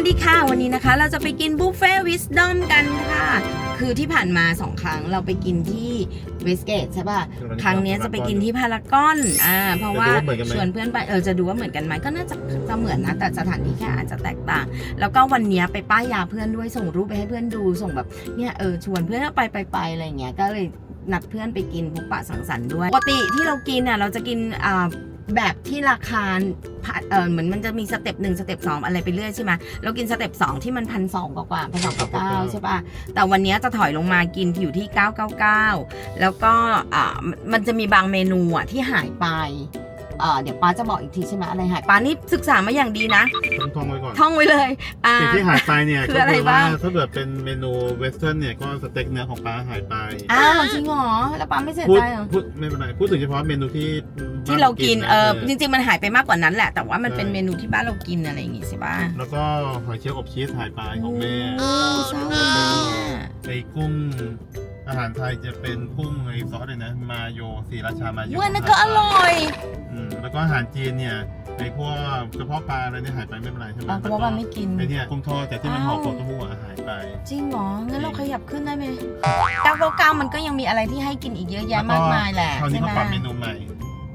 วัสดีค่ะ วันนี้นะคะเราจะไปกินบุฟเฟ่วิสดอมกันค่ะ คือที่ผ่านมาสองครั้งเราไปกินที่เวสเกตใช่ป่ะ ครั้งเนี้ยจะไปกินที่พารากอนอ่าเพราะว่าจะดูว่าเหมือนกันไหมชวนเพื่อนไปเออจะดูว่าเหมือนกันไหมก็น่าจะจะเหมือนนะ แต่สถานที่แค่อาจจะแตกต่าง แล้วก็วันเนี้ยไปป้ายยาเพื่อนด้วยส่งรูปไปให้เพื่อนดูส่งแบบเนี่ยเออชวนเพื่อนไปไปไปอะไรอย่างเงี้ยก็เลยนัดเพื่อนไปกินพบปะสังสรรค์ด้วยปกติที่เรากินอะเราจะกินอ่า แบบที่ราคาเออเหมือนมันจะมีสเต็ปหนึ่งสเต็ปสองอะไรไปเรื่อยใช่ไหมเรากินสเต็ปสองที่มันพันสองกว่าพันสองเก้าใช่ป่ะ แต่วันนี้จะถอยลงมากินอยู่ที่เก้าเก้าเก้าแล้วก็อ่ามันจะมีบางเมนูอะที่หายไป เอ่อเดี๋ยวป้าจะบอกอีกทีใช่ไหมอะไรหายป้านี่ศึกษามาอย่างดีนะต้องท่องไว้ก่อนท่องไว้เลยอ่า สิ่งที่หายไปเนี่ยคืก็ออะไรคือว่าบ้าง ถ้าเกิดเป็นเมนูเวสเทิร์นเนี่ยก็สเต็กเนื้อของปลาหายไป อ้าวจริงเหรอแล้วป้าไม่เสียพูดใจเหรอ พูดไม่เป็นไรพูดถึงเฉพาะเมนูที่ที่เรากินบ้เออนะจริง ๆ มันหายไปมากกว่านั้นแหละ แต่ว่ามันใช่เป็นเมนูที่บ้านเรากินอะไรอย่างงี้ใช่ป่ะแล้วก็หอยเชลล์อบชีสหายไปของแม่โอ้เศร้าเลยเนี่ยไอ้กุ้ง อาหารไทยจะเป็นกุ้งไอ้ซอสเลยนะ มาโยสีราชามาโยเว้ยนั่นก็อร่อยอืมแล้วก็อาหารจีนเนี่ยไอ้พวกกระเพาะปลาอะไรเนี่ยหายไปไม่เป็นไรใช่ไหมอะเพราะว่ามันไม่กินไอ้เนี่ยกุ้งทอดแต่ที่มันห่ออ้าวฟองเต้าหู้อะหายไป จริงเหรอ งั้นเราขยับขึ้นได้ไหมเก้าเก้าเก้ามันก็ยังมีอะไรที่ให้กินอีกเยอะแยะมากมายแหละคราวนี้ใช่ไหมเขาปรับเมนูใหม่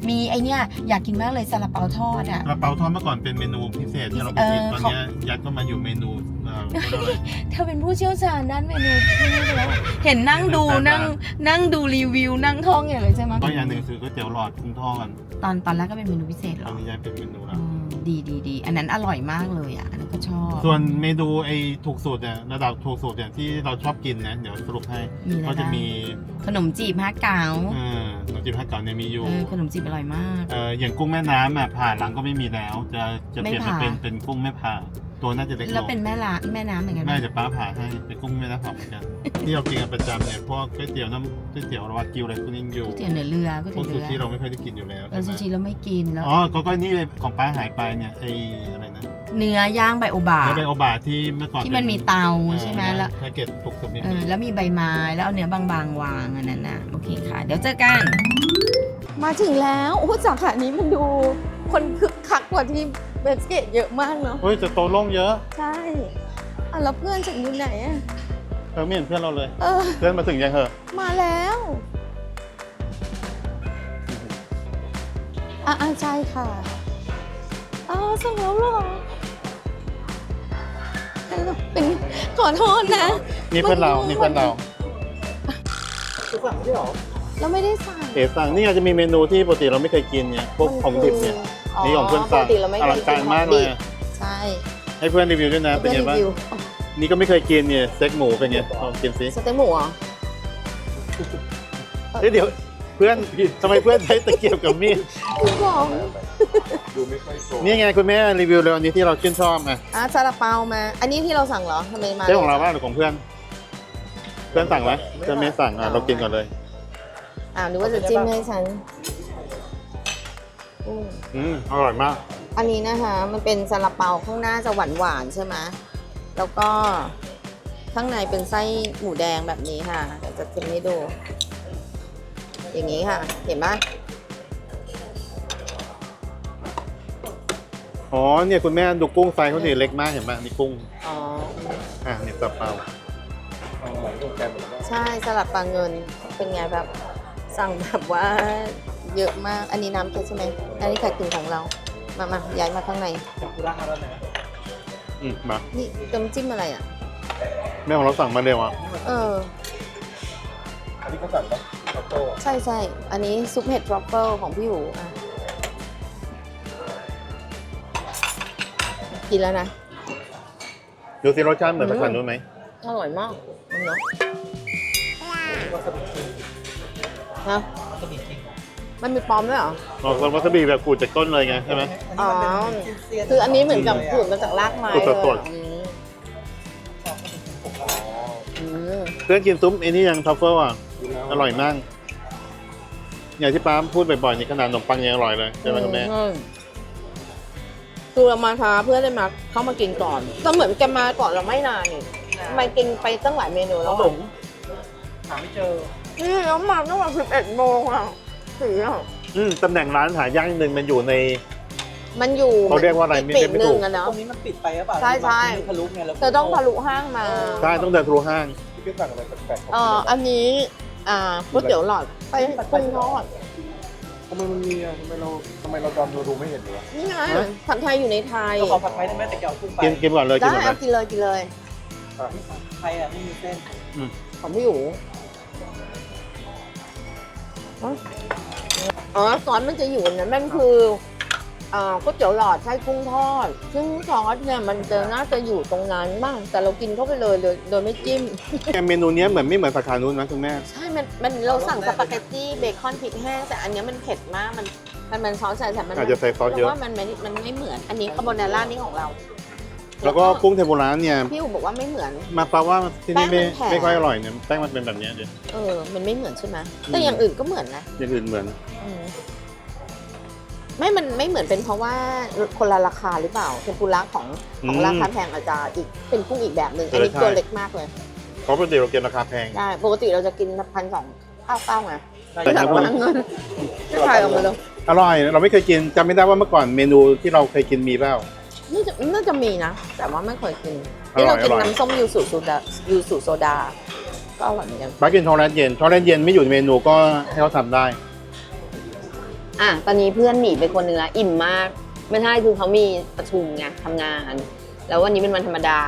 มีไอเนี้ยอยากกินมากเลยซาลาเปาทอดอะกระเป๋าทอดเมื่อก่อนเป็นเมนูพิเศษที่เราไปกินเออตอนเขาเนี้ยยัดก็มาอยู่เมนูเอ่อเขาเรียกว่าอะไรเธอเป็นผู้เชี่ยวชาญด้านเมนูที่นี่ไปแล้วอะเห็นนั่งดูเป็นแบบนั่งนั่งดูรีวิวนั่งท่องอย่างเลยใช่ไหมก็อย่างหนึ่งคือก๋วยเตี๋ยวหลอดกุ้งทอดตอนตอนแรกก็เป็นเมนูพิเศษเหรตออนนี้ย้ายเป็นเมนูอืแล้วม ดีดีดีอันนั้นอร่อยมากเลยอะอันนั้นก็ชอบ ส่วนเมนูไอ้ถูกสูตรเนี่ยระดับถูกสูตรเนี่ยที่เราชอบกินนะเดี๋ยวสรุปให้มีอะไรก็จะบ้าง มีขนมจีบฮะเก๋าเอ่อขนมจีบฮักเก่าเนี่ยมีอยู่เออขนมจีบอร่อยมาก เอ่ออย่างกุ้งแม่น้ำอะผ่าหลังก็ไม่มีแล้ว จะจะเปลี่ยนไม่มาผ่า เป็นเป็นกุ้งแม่ผ่า ตัวน่าจะเล็กลแล้วงเป็นแม่ละแม่น้ำเหมือนกันไหมแม่จะป้าผ่าให้เป็นกุ้งแม่น้ำผ่าเหมือนกันที่เรากินกันประจำเนี่ยพวกก๋วยเตี๋ยวน้ำก๋วยเตี๋ยววากิวอะไรพวกนี้ยังอยู่ก๋วยเตี๋ยวเนื้อเรือก๋วยพวเตี๋กยวซูเรือชิเราไม่ค่อยได้กินอยู่แล้วเออใช่ซูไหมชิเราไม่กินแล้ว อ๋อก็ก็นี่เลยของป้าหายไปเนี่ยไอ้อะไรนะเนื้อย่างใบโอบาแล้วเป็นโอบาที่เมื่อก่อนที่มันมีเตาเออใช่ไหมแล้ว แพ็กเกจถูกสุดนี่เออแล้วมีใบไม้แล้วเอาเนื้อบางๆวางอันนั้นน่ะโอเคค่ะ เดี๋ยวเจอกัน มาถึงแล้วโอ้สาขานี้มันดู คนคึกคักกว่าที่เวสเกตเยอะมากเนาะเฮ้ยจะโตะโล่งเยอะใช่อะแล้วเพื่อนฉันอยู่ไหนอะเออไม่เห็นเพื่อนเราเลย เออ เพื่อนมาถึงยังเหอะมาแล้วอะอะใช่ค่ะอ๋อส่งแล้วเหรอเป็นขอโทษนะนี่เพื่อนเรานี่เพื่อนเราเราไม่ได้สั่งเอ๋สั่งนี่อาจจะมีเมนูที่ปกติเราไม่เคยกินเนี่ยพวกของดิบเนี่ย นี่ของเพื่อนสั่งปกติเราไม่อเคลัยงการมากเลยอะใช่ให้เพื่อนรีวิวด้วยนะเป็นไงบ้างรีวิวนี่ก็ไม่เคยกินเนี่ยสเต็กหมูเป็นไงลองกินสิสเต็กหมูเหรอเฮ้ยเดี๋ยวเพื่อนทำไมเพื่อนใช้ตะเกียบกับมีดคุณบอกนี่ไงคุณแม่รีวิวเร็วอันนี้ที่เราชื่นชอบไงอะซาลาเปามา อันนี้ที่เราสั่งเหรอทำไมมา ใช่ของเราบ้างหรือของเพื่อน เพื่อนสั่งไหมเพื่อนไม่สั่งอะเรากินก่อนเลยอ่านึกว่าจะจิ้มให้ฉัน อืมอืมอร่อยมาก อันนี้นะคะมันเป็นซาลาเปาข้างหน้าจะหวานหวานๆใช่ไหมแล้วก็ข้างในเป็นไส้หมูแดงแบบนี้ค่ะเดี๋ยวจะจิ้มให้ดู อย่างนี้ค่ะ เห็นไหมอ๋อ เนี่ยคุณแม่ดูกุ้งไซส์เขาดิเล็กมากเห็นไหมนี่กุ้ง อ๋อ อะนี่ซาเปาใช่สลัดปลาเงินเป็นไงแบบ สั่งแบบว่า เยอะมาก อันนี้น้ำเค็มใช่ไหม อันนี้ไข่ตุ๋นของเรา มามาย้ายมาข้างใน อืมมานี่น้ำจิ้มอะไรอะ แม่ของเราสั่งมาเร็วอะเออ อันนี้ก็สั่งปะใช่ใช่อันนี้ซุปเห็ดทรัฟเฟิลของพี่หูอะ กินแล้วนะ ดูสิรสชาติเหมือนภาษานู้นไหมอร่อยมากมันเนาะนะ มันมีปลอมด้วยเหรออ๋อคนวาซาบิแบบขูดจากต้นเลยไงใช่ไหม อ๋อคืออันนี้เหมือนกับขูดมาจากรากไม้ขูดเลยสด อืมอืมเพื่อนกินซุ้มไอ้นี่ยังทัฟเฟิลอะ อร่อยมาก อย่างที่ป้าพูดบ่อยๆนี่ขนาดขนมปังยังอร่อยเลยใช่ไหมคุณแม่ อืคือเรามาท้าเพื่อนได้มาเข้ามากินก่อนก็เหมือนแกมาก่อนเราไม่นานนี่ทำไมกินไปตั้งหลายเมนูแล้วอะหาไม่เจอ นี่แล้วมาตั้งแต่สิบเอ็ดโมงอะ สี่อะอืมตำแหน่งร้านหายากนิดนึงมันอยู่ใน มันอยู่เขาเรียกว่าอะไรไม่ปีเรียกกไม่หถูนึ่กงอะเนาะ ตรงนี้มันปิดไปหรือเปล่าใช่ใช่มันทะลุไงแล้วเธอต้องทะลุห้างมา ใช่ต้องเดินทะลุห้าง พี่สั่งอะไรแปลกๆเอ่ออันนี้อ่าก๋วยเตี๋ยวหลอดไปกุ้งทอดทำไมมันมีอะทำไมเราทำไมเราดำเราดูไม่เห็นเลยวะนี่ไงผัดไทยอยู่ในไทยเราขอผัดไทยได้ไหมแต่แกเอากุ้งไปกินกินก่อนเลยกินได้ก่อนเลเอายกินเลยกินเลยไทยอะไม่มีเส้น ของพี่อยู่ อ๋อซอสมันจะอยู่นั้นมันคืออ่าก๋วยเตี๋ยวหลอดไส้กุ้งทอด ซึ่งซอสเนี่ยมันจะน่าจะอยู่ตรงนั้นบ้างแต่เรากินเข้าไปเลยโดยโดยไม่จิ้มเมนูเนี้ยเหมือนไม่เหมือนสาขานู้นนะคุณแม่ ใช่ มันมันเราสั่งสปาเกตตี้เบคอนพริกแห้งแต่อันเนี้ยมันเผ็ดมาก มันมันมันซอสใส่แต่มันอาจจะใส่ซอสเยอะราว่ามันไม่มันไม่เหมือน อันนี้คาโบนาร่านี่ของเรา แล้วก็กุ้งเทมปุระเนี่ยพี่อูบอกว่าไม่เหมือน มาแปลว่าที่นี่ไม่แป้งมันแข็งไม่ค่อยอร่อยเนี่ยแป้งมันเป็นแบบเนี้ยเดี๋ยวเออ มันไม่เหมือนใช่ไหมอืมแต่อย่างอื่นก็เหมือนนะอย่างอื่นเหมือนอืมไม่มันไม่เหมือนเป็นเพราะว่าคนละราคาหรือเปล่าเทมปุระของของอืมราคาแพงอาจจะอีกเป็นกุ้งอีกแบบหนึ่งอันนี้เออใช่ ตัวเล็กมากเลย เพราะปกติเราเก็บราคาแพง ได้ปกติเราจะกินพันสองเก้าเก้าไงแต่แต่ถ้าพูดว่า เงินไม่ขายออกมาเลยอร่อย เราไม่เคยกินจำไม่ได้ว่าเมื่อก่อนเมนูที่เราเคยกินมีเปล่า น่าจะน่าจะมีนะ แต่ว่าไม่เคยกินอร่อยที่เรากินอร่อยน้ำส้มยูสุโซดายูสุโซดา ก็อร่อยเหมือนกันบ้ากินช็อกโกแลตเย็นช็อกโกแลตเย็นไม่อยู่ในเมนูก็ให้เขาทำได้ อะตอนนี้เพื่อนหนีไปคนหนึ่งละอิ่มมาก ไม่ใช่คือเขามีประชุมไงทำงาน แล้ววันนี้เป็นวันธรรมดา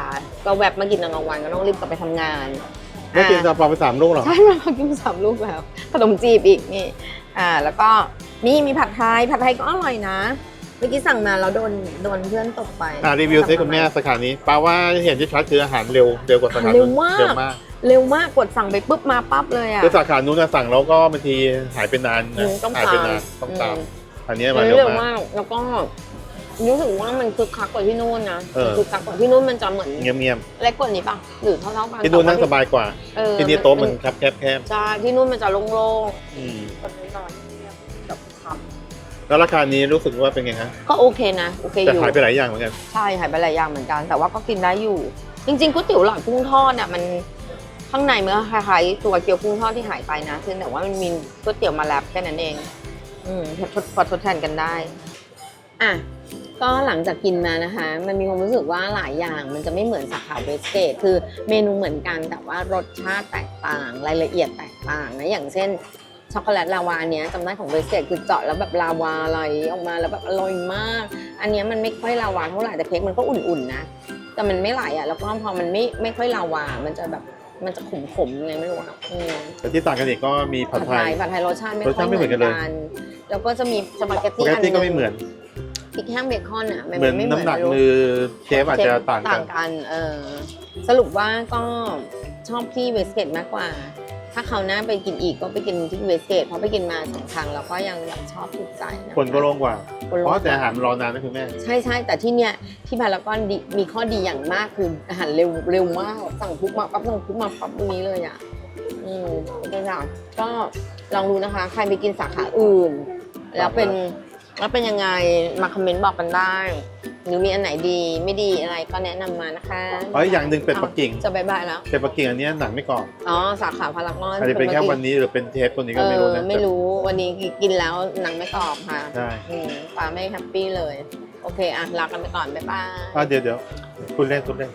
ก็แวบมากินตอนกลางวันก็ต้องรีบกลับไปทำงานไม่กินอะซาเปาไปสามลูกหรอใช่มากินสามลูกแล้วขนมจีบอีกนี่ อ่า แล้วก็นี่มีผัดไทยผัดไทยก็อร่อยนะ เมื่อกี้สั่งมาแล้วโดนโดนเพื่อนตกไปอ่ารีวิวซิคุณแม่สาขานี้แปลว่าเห็นที่ชัดคืออาหารเร็วเร็วกว่าสาขาเร็นู้วนมากเร็วมาก เร็วมากกดสั่งไปปุ๊บมาปั๊บเลยอะ คือสาขานู้นนะสั่งแล้วก็บางทีหายไปนานอืนะมต้องหายไปนานตาม ต้องตามอืมอันนี้มัมานเร็เร็ววมาก มากแล้วก็รู้สึกว่ามันคึกคักกว่าที่นู่นนะเออ คึกคักกว่าที่นู่นมันจะเหมือนเงียบเงียบเล็กกว่านี้ป่ะหรือเท่าๆกันๆที่นู่นนั่งสบายกว่า เออที่นี่โต๊ะมันแคบแคบแคบใช่ที่นู่นมันจะโล่งอืมๆคนน้อยๆแบบท แล้วราคานี้รู้สึกว่าเป็นไงฮะำก็โอเคนะโอเคอแต่ยู่หายไปหลายอย่างเหมือนกัน ใช่หายไปหลายอย่างเหมือนกัน แต่ว่าก็กินได้อยู่ จริงๆก๋วยเตี๋ยวหลอดกุ้งทอดเนี่ยมันข้างในมันก็คล้ายๆตัวเกี๊ยวกุ้งทอดที่หายไปนะเพียงแต่ว่ามันมีก๋วยเตี๋ยวมาแลบแค่นั้นเอง อืมทดพอทดแทนกันได้ อะก็หลังจากกินมานะคะ มันมีความรู้สึกว่าหลายอย่างมันจะไม่เหมือนสาขาเวสเกตคือเมนูเหมือนกันแต่ว่ารสชาติแตกต่างรายละเอียดแตกต่างนะอย่างเช่น ช็อกโกแลตลาวาอันเนี้ยจำได้ของเวสเกตคือเจาะแล้วแบบลาวาไหลออกมาแล้วแบบอร่อยมาก อันเนี้ยมันไม่ค่อยลาวาเท่าไหร่แต่เค้กมันก็อุ่นๆนะ แต่มันไม่ไหลอะแล้วก็พอมันไม่ไม่ค่อยลาวา มันจะแบบมันจะขมๆยังไงไม่รู้อะอืมแต่ที่ต่างกันอีกก็มีผัผัดดไทไทยยผัดไทยรสชาติไม่รสค่อชายติไม่เหเหมืมืออนนกันเลยกันแล้วก็จะมีสปาเกตปตี้กอันหตินึงก็ไม่เหมือนพริกแห้งเบคอนอะมันเหมือนไม่เหมือนน้ำหนักรู้มือเชฟอาจจะต่างกันกัน เออสรุปว่าก็ชอบที่เวสเกตมากกว่า ถ้าเขาวหน้าไปกินอีกก็ไปกินที่เวสเกตเพราะไปกินมาสองครั้งแล้วก็ยังแบบชอบถูกใจนะคนก็โล่งกว่า คนเพโล่งราะแต่อาหารมันรอนานนะคุณแม่ ใช่ใช่แต่ที่เนี้ยที่พารากอนดีมีข้อดีอย่างมากคืออาหารเร็วเร็วมากสั่งปุ๊บมาปั๊บสั่งปุ๊บมาปั๊บตรงนี้เลยอะอืมโอเคค่ะก็ลองดูนะคะ ใครไปกินสาขาอื่น แล้วเป็น แล้วเป็นยังไงมาคอมเมนต์บอกกันได้หรือมีอันไหนดีไม่ดีอะไรก็แนะนำมานะคะอ๋ออีกอย่างหนึ่งเป็ดปักกิ่งจะบายบายแล้วเป็ดปักกิ่งอันเนี้ยหนังไม่กรอบอ๋อสาขาพารากอนอาจจะเป็นแค่วันนี้หรือเป็นเทปตัวนี้ก็ไม่รู้เอนะอไม่รู้วันนี้กินแล้วหนังไม่กรอบค่ะใช่อืมปลาไม่แฮปปี้เลย โอเคอะลากันไปก่อนบ๊ายบายอะเดี๋ยวเดี๋ยวคุณเล่นคุณเล่น